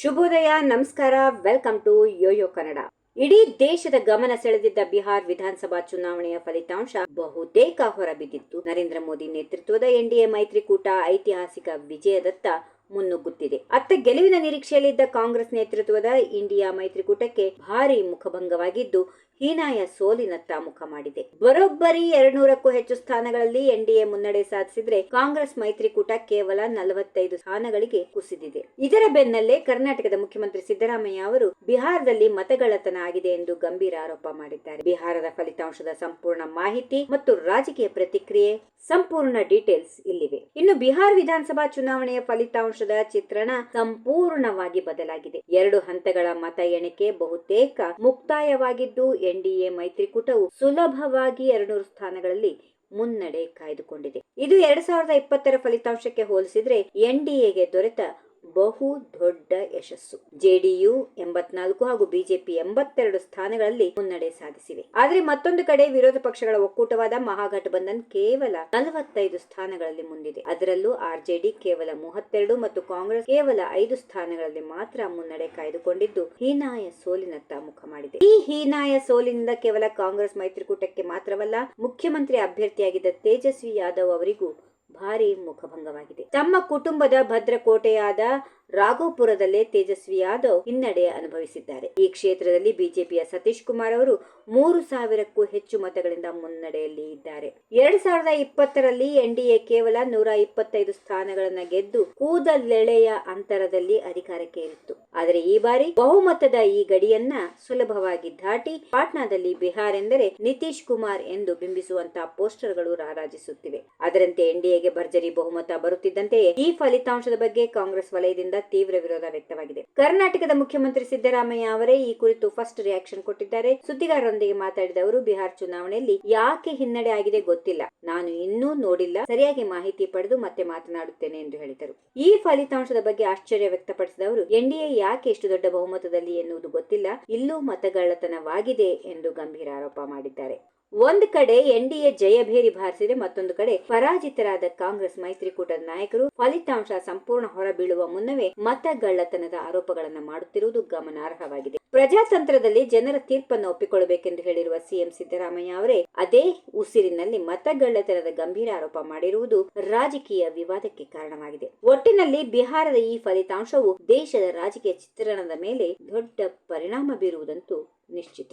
ಶುಭೋದಯ, ನಮಸ್ಕಾರ welcome to Yoyo Kannada ಇಡೀ ದೇಶದ ಗಮನ ಸೆಳೆದಿದ್ದ ಬಿಹಾರ್ ವಿಧಾನಸಭಾ ಚುನಾವಣೆಯ ಫಲಿತಾಂಶ ಬಹುತೇಕ ಹೊರಬಿದ್ದಿತ್ತು. ನರೇಂದ್ರ ಮೋದಿ ನೇತೃತ್ವದ ಎನ್ಡಿಎ ಮೈತ್ರಿಕೂಟ ಐತಿಹಾಸಿಕ ವಿಜಯದತ್ತ ಮುನ್ನುಗ್ಗುತ್ತಿದೆ. ಅತ್ತ ಗೆಲುವಿನ ನಿರೀಕ್ಷೆಯಲ್ಲಿದ್ದ ಕಾಂಗ್ರೆಸ್ ನೇತೃತ್ವದ ಇಂಡಿಯಾ ಮೈತ್ರಿಕೂಟಕ್ಕೆ ಭಾರಿ ಮುಖಭಂಗವಾಗಿದ್ದು, ಹೀನಾಯ ಸೋಲಿನತ್ತ ಮುಖ ಮಾಡಿದೆ. ಬರೋಬ್ಬರಿ ಎರಡ್ನೂರಕ್ಕೂ ಹೆಚ್ಚು ಸ್ಥಾನಗಳಲ್ಲಿ ಎನ್ಡಿಎ ಮುನ್ನಡೆ ಸಾಧಿಸಿದ್ರೆ ಕಾಂಗ್ರೆಸ್ ಮೈತ್ರಿಕೂಟ ಕೇವಲ ನಲವತ್ತೈದು ಸ್ಥಾನಗಳಿಗೆ ಕುಸಿದಿದೆ. ಇದರ ಬೆನ್ನಲ್ಲೇ ಕರ್ನಾಟಕದ ಮುಖ್ಯಮಂತ್ರಿ ಸಿದ್ದರಾಮಯ್ಯ ಅವರು ಬಿಹಾರದಲ್ಲಿ ಮತಗಳತನ ಆಗಿದೆ ಎಂದು ಗಂಭೀರ ಆರೋಪ ಮಾಡಿದ್ದಾರೆ. ಬಿಹಾರದ ಫಲಿತಾಂಶದ ಸಂಪೂರ್ಣ ಮಾಹಿತಿ ಮತ್ತು ರಾಜಕೀಯ ಪ್ರತಿಕ್ರಿಯೆ ಸಂಪೂರ್ಣ ಡೀಟೇಲ್ಸ್ ಇಲ್ಲಿವೆ. ಇನ್ನು ಬಿಹಾರ್ ವಿಧಾನಸಭಾ ಚುನಾವಣೆಯ ಫಲಿತಾಂಶದ ಚಿತ್ರಣ ಸಂಪೂರ್ಣವಾಗಿ ಬದಲಾಗಿದೆ. ಎರಡು ಹಂತಗಳ ಮತ ಎಣಿಕೆ ಬಹುತೇಕ ಮುಕ್ತಾಯವಾಗಿದ್ದು ಎನ್ಡಿಎ ಮೈತ್ರಿಕೂಟವು ಸುಲಭವಾಗಿ ಎರಡ್ನೂರು ಸ್ಥಾನಗಳಲ್ಲಿ ಮುನ್ನಡೆ ಕಾಯ್ದುಕೊಂಡಿದೆ. ಇದು ಎರಡ್ ಸಾವಿರದ ಇಪ್ಪತ್ತರ ಫಲಿತಾಂಶಕ್ಕೆ ಹೋಲಿಸಿದ್ರೆ ಎನ್ಡಿಎಗೆ ದೊರೆತ ಬಹು ದೊಡ್ಡ ಯಶಸ್ಸು. ಜೆಡಿಯು ಎಂಬತ್ನಾಲ್ಕು ಹಾಗೂ ಬಿಜೆಪಿ ಎಂಬತ್ತೆರಡು ಸ್ಥಾನಗಳಲ್ಲಿ ಮುನ್ನಡೆ ಸಾಧಿಸಿವೆ. ಆದರೆ ಮತ್ತೊಂದು ಕಡೆ ವಿರೋಧ ಪಕ್ಷಗಳ ಒಕ್ಕೂಟವಾದ ಮಹಾಗಠಬಂಧನ್ ಕೇವಲ ನಲವತ್ತೈದು ಸ್ಥಾನಗಳಲ್ಲಿ ಮುಂದಿದೆ. ಅದರಲ್ಲೂ ಆರ್ಜೆಡಿ ಕೇವಲ ಮೂವತ್ತೆರಡು ಮತ್ತು ಕಾಂಗ್ರೆಸ್ ಕೇವಲ ಐದು ಸ್ಥಾನಗಳಲ್ಲಿ ಮಾತ್ರ ಮುನ್ನಡೆ ಕಾಯ್ದುಕೊಂಡಿದ್ದು ಹೀನಾಯ ಸೋಲಿನತ್ತ ಮುಖ ಮಾಡಿದೆ. ಈ ಹೀನಾಯ ಸೋಲಿನಿಂದ ಕೇವಲ ಕಾಂಗ್ರೆಸ್ ಮೈತ್ರಿಕೂಟಕ್ಕೆ ಮಾತ್ರವಲ್ಲ, ಮುಖ್ಯಮಂತ್ರಿ ಅಭ್ಯರ್ಥಿಯಾಗಿದ್ದ ತೇಜಸ್ವಿ ಯಾದವ್ ಅವರಿಗೂ ಭಾರಿ ಮುಖಭಂಗವಾಗಿದೆ. ತಮ್ಮ ಕುಟುಂಬದ ಭದ್ರಕೋಟೆಯಾದ ರಾಘೋಪುರದಲ್ಲೇ ತೇಜಸ್ವಿ ಯಾದವ್ ಹಿನ್ನಡೆ ಅನುಭವಿಸಿದ್ದಾರೆ. ಈ ಕ್ಷೇತ್ರದಲ್ಲಿ ಬಿಜೆಪಿಯ ಸತೀಶ್ ಕುಮಾರ್ ಅವರು ಮೂರು ಸಾವಿರಕ್ಕೂ ಹೆಚ್ಚು ಮತಗಳಿಂದ ಮುನ್ನಡೆಯಲ್ಲಿ ಇದ್ದಾರೆ. ಎರಡ್ ಸಾವಿರದ ಇಪ್ಪತ್ತರಲ್ಲಿ ಎನ್ಡಿಎ ಕೇವಲ ನೂರ ಇಪ್ಪತ್ತೈದು ಸ್ಥಾನಗಳನ್ನ ಗೆದ್ದು ಕೂದಲೆಳೆಯ ಅಂತರದಲ್ಲಿ ಅಧಿಕಾರಕ್ಕೆ ಏರಿತ್ತು ಆದರೆ ಈ ಬಾರಿ ಬಹುಮತದ ಈ ಗಡಿಯನ್ನ ಸುಲಭವಾಗಿ ದಾಟಿ ಪಾಟ್ನಾದಲ್ಲಿ ಬಿಹಾರ್ ಎಂದರೆ ನಿತೀಶ್ ಕುಮಾರ್ ಎಂದು ಬಿಂಬಿಸುವಂತಹ ಪೋಸ್ಟರ್ಗಳು ರಾರಾಜಿಸುತ್ತಿವೆ. ಅದರಂತೆ ಎನ್ಡಿಎಗೆ ಭರ್ಜರಿ ಬಹುಮತ ಬರುತ್ತಿದ್ದಂತೆಯೇ ಈ ಫಲಿತಾಂಶದ ಬಗ್ಗೆ ಕಾಂಗ್ರೆಸ್ ವಲಯದಿಂದ ತೀವ್ರ ವಿರೋಧ ವ್ಯಕ್ತವಾಗಿದೆ. ಕರ್ನಾಟಕದ ಮುಖ್ಯಮಂತ್ರಿ ಸಿದ್ದರಾಮಯ್ಯ ಅವರೇ ಈ ಕುರಿತು ಫಸ್ಟ್ ರಿಯಾಕ್ಷನ್ ಕೊಟ್ಟಿದ್ದಾರೆ. ಸುದ್ದಿಗಾರರೊಂದಿಗೆ ಮಾತಾಡಿದ ಅವರು, ಬಿಹಾರ್ ಚುನಾವಣೆಯಲ್ಲಿ ಯಾಕೆ ಹಿನ್ನಡೆ ಆಗಿದೆ ಗೊತ್ತಿಲ್ಲ. ನಾನು ಇನ್ನೂ ನೋಡಿಲ್ಲ. ಸರಿಯಾಗಿ ಮಾಹಿತಿ ಪಡೆದು ಮತ್ತೆ ಮಾತನಾಡುತ್ತೇನೆ ಎಂದು ಹೇಳಿದರು. ಈ ಫಲಿತಾಂಶದ ಬಗ್ಗೆ ಆಶ್ಚರ್ಯ ವ್ಯಕ್ತಪಡಿಸಿದ ಅವರು, ಎನ್ಡಿಎ ಯಾಕೆ ಇಷ್ಟು ದೊಡ್ಡ ಬಹುಮತದಲ್ಲಿ ಎನ್ನುವುದು ಗೊತ್ತಿಲ್ಲ ಇಲ್ಲೂ ಮತಗಳ್ಳತನವಾಗಿದೆ ಎಂದು ಗಂಭೀರ ಆರೋಪ ಮಾಡಿದ್ದಾರೆ. ಒಂದು ಕಡೆ ಎನ್ಡಿಎ ಜಯಭೇರಿ ಬಾರಿಸಿದೆ ಮತ್ತೊಂದು ಕಡೆ ಪರಾಜಿತರಾದ ಕಾಂಗ್ರೆಸ್ ಮೈತ್ರಿಕೂಟದ ನಾಯಕರು ಫಲಿತಾಂಶ ಸಂಪೂರ್ಣ ಹೊರಬೀಳುವ ಮುನ್ನವೇ ಮತಗಳ್ಳತನದ ಆರೋಪಗಳನ್ನು ಮಾಡುತ್ತಿರುವುದು ಗಮನಾರ್ಹವಾಗಿದೆ. ಪ್ರಜಾತಂತ್ರದಲ್ಲಿ ಜನರ ತೀರ್ಪನ್ನು ಒಪ್ಪಿಕೊಳ್ಳಬೇಕೆಂದು ಹೇಳಿರುವ ಸಿಎಂ ಸಿದ್ದರಾಮಯ್ಯ ಅವರೇ, ಅದೇ ಉಸಿರಿನಲ್ಲಿ ಮತಗಳ್ಳತನದ ಗಂಭೀರ ಆರೋಪ ಮಾಡಿರುವುದು ರಾಜಕೀಯ ವಿವಾದಕ್ಕೆ ಕಾರಣವಾಗಿದೆ. ಒಟ್ಟಿನಲ್ಲಿ ಬಿಹಾರದ ಈ ಫಲಿತಾಂಶವು ದೇಶದ ರಾಜಕೀಯ ಚಿತ್ರಣದ ಮೇಲೆ ದೊಡ್ಡ ಪರಿಣಾಮ ಬೀರುವುದಂತೂ ನಿಶ್ಚಿತ.